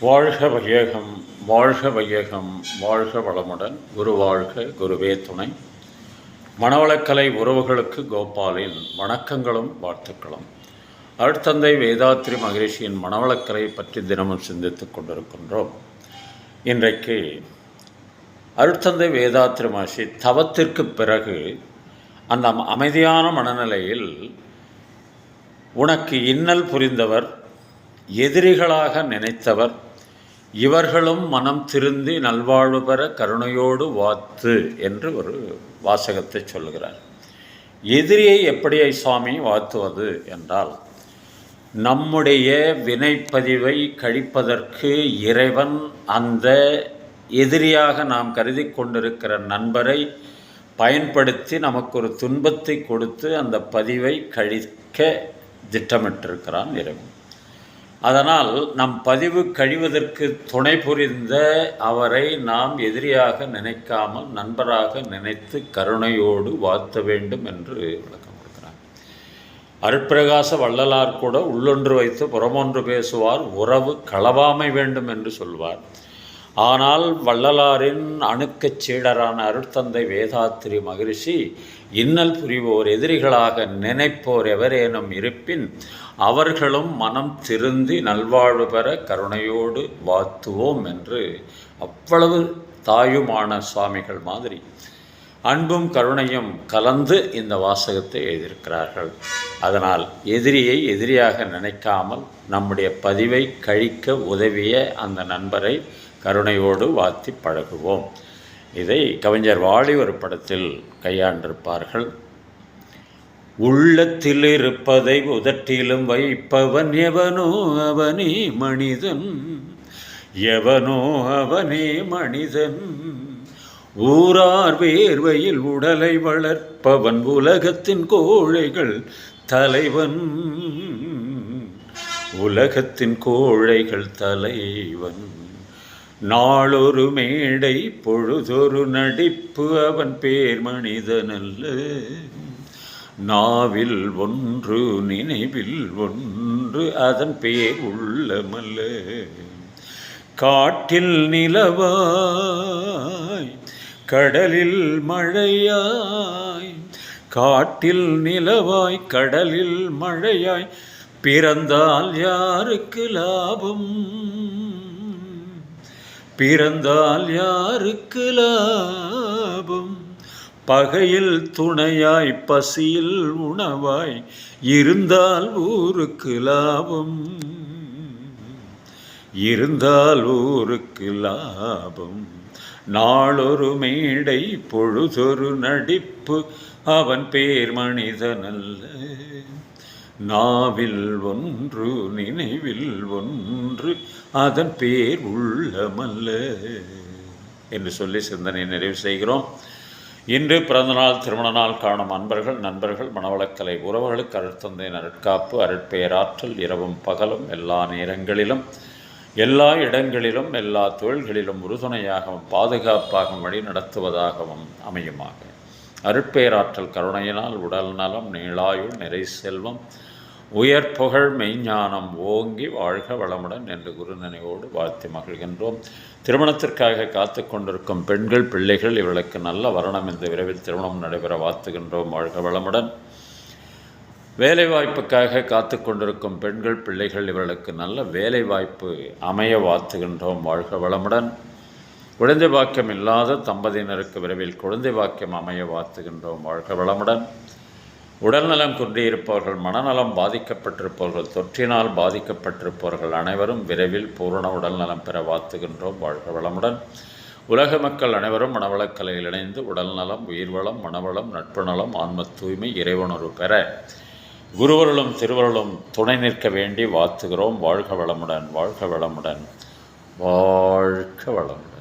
வாழ்க வையகம் வாழ்க வையகம் வாழ்க வளமுடன் குரு வாழ்க குருவே துணை. மணவளக்கலை உறவுகளுக்கு கோபாலின் வணக்கங்களும் வாழ்த்துக்களும். அருட்தந்தை வேதாத்ரி மகரிஷியின் மணவளக்கலை பற்றி தினமும் சிந்தித்துக் கொண்டிருக்கின்றோம். இன்றைக்கு அருட்தந்தை வேதாத்ரி மகர்ஷி தவத்திற்கு பிறகு அந்த அமைதியான மனநிலையில் உனக்கு இன்னல் புரிந்தவர் எதிரிகளாக நினைத்தவர் இவர்களும் மனம் திருந்தி நல்வாழ்வு பெற கருணையோடு வாத்து என்று ஒரு வாசகத்தை சொல்லுகிறார். எதிரியை எப்படியை சுவாமி வாழ்த்துவது என்றால் நம்முடைய வினைப்பதிவை கழிப்பதற்கு இறைவன் அந்த எதிரியாக நாம் கருதி கொண்டிருக்கிற நண்பரை பயன்படுத்தி நமக்கு ஒரு துன்பத்தை கொடுத்து அந்த பதிவை கழிக்க திட்டமிட்டிருக்கிறான் இறைவன். அதனால் நம் பதிவு கழிவதற்கு துணை புரிந்த அவரை நாம் எதிரியாக நினைக்காமல் நண்பராக நினைத்து கருணையோடு வாழ்த்த வேண்டும் என்று விளக்கம் கொடுக்கிறார். அருட்பிரகாச வள்ளலார் கூட உள்ளொன்று வைத்து புறமொன்று பேசுவார் உறவு களவாமை வேண்டும் என்று சொல்வார். ஆனால் வள்ளலாரின் அணுக்கச் சீடரான அருட்தந்தை வேதாத்திரி மகிழ்ச்சி இன்னல் புரிவோர் எதிரிகளாக நினைப்போர் எவரேனும் இருப்பின் அவர்களும் மனம் திருந்தி நல்வாழ்வு பெற கருணையோடு வாழ்த்துவோம் என்று அவ்வளவு தாயுமான சுவாமிகள் மாதிரி அன்பும் கருணையும் கலந்து இந்த வாசகத்தை எழுதியிருக்கிறார்கள். அதனால் எதிரியை எதிரியாக நினைக்காமல் நம்முடைய பதிவை கழிக்க உதவிய அந்த நண்பரை கருணையோடு வாத்தி பழகுவோம். இதை கவிஞர் வாலிவர் ஒரு படத்தில் கையாண்டிருப்பார்கள். உள்ளத்தில் இருப்பதை உதட்டிலும் வைப்பவன் எவனோ அவனே மனிதன். எவனோ அவனே மனிதன். ஊரார் வேர்வையில் உடலை வளர்ப்பவன் உலகத்தின் கோழைகள் தலைவன். உலகத்தின் கோழைகள் தலைவன். நாளொரு மேடை பொழுதொரு நடிப்பு அவன் பேர் மனிதனல்ல. நாவில் ஒன்று நினைவில் ஒன்று அதன் பேர் உள்ளமல்ல. காட்டில் நிலவாய் கடலில் மழையாய் காட்டில் நிலவாய் கடலில் மழையாய் பிறந்தால் யாருக்கு லாபம்? பிறந்தால் யாருக்கு லாபம்? பகையில் துணையாய் பசியில் உணவாய் இருந்தால் ஊருக்கு லாபம். இருந்தால் ஊருக்கு லாபம். நாளொரு மேடை பொழுதொரு நடிப்பு. அவன் பேர் மனிதனல்ல. நாவில் ஒன்று நினைவில் ஒன்று அதன் பேர் உள்ளமல்ல. என்று சொல்லி சிந்தனை நிறைவு செய்கிறோம். இன்று பிறந்தநாள் திருமண நாள் காணும் அன்பர்கள் நண்பர்கள் மனவளக்கலை உறவுகளுக்கு அருட்தந்தை அருட்காப்பு அருட்பெயராற்றல் இரவும் பகலும் எல்லா நேரங்களிலும் எல்லா இடங்களிலும் எல்லா தொழில்களிலும் உறுதுணையாகவும் பாதுகாப்பாகவும் வழி நடத்துவதாகவும் அமையுமாக. அருட்பெயராற்றல் கருணையினால் உடல் நலம் நீளாயுள் நிறை செல்வம் உயர் புகழ் மெய்ஞானம் ஓங்கி வாழ்க வளமுடன் என்று குரு நினைவோடு வாழ்த்தி மகிழ்கின்றோம். திருமணத்திற்காக காத்து கொண்டிருக்கும் பெண்கள் பிள்ளைகள் இவர்களுக்கு நல்ல வரணம் இந்த விரைவில் திருமணம் நடைபெற வாழ்த்துகின்றோம். வாழ்க வளமுடன். வேலைவாய்ப்புக்காக காத்து கொண்டிருக்கும் பெண்கள் பிள்ளைகள் இவர்களுக்கு நல்ல வேலைவாய்ப்பு அமைய வாழ்த்துகின்றோம். வாழ்க வளமுடன். குழந்தை பாக்கியம் இல்லாத தம்பதியினருக்கு விரைவில் குழந்தை பாக்கியம் அமைய வாழ்த்துகின்றோம். வாழ்க வளமுடன். உடல்நலம் குன்றியிருப்பவர்கள் மனநலம் பாதிக்கப்பட்டிருப்பவர்கள் தொற்றினால் பாதிக்கப்பட்டிருப்பவர்கள் அனைவரும் விரைவில் பூரண உடல்நலம் பெற வாத்துகின்றோம் வாழ்க வளமுடன். உலக மக்கள் அனைவரும் மனவளக்கலையில் இணைந்து உடல்நலம் உயிர்வளம் மனவளம் நட்பு நலம் ஆன்ம தூய்மை இறைவனுறு பெற குருவருளும் திருவருளும் துணை நிற்க வேண்டி வாத்துகிறோம் வாழ்க வளமுடன் வாழ்க வளமுடன். வாழ்க வளமுடன்.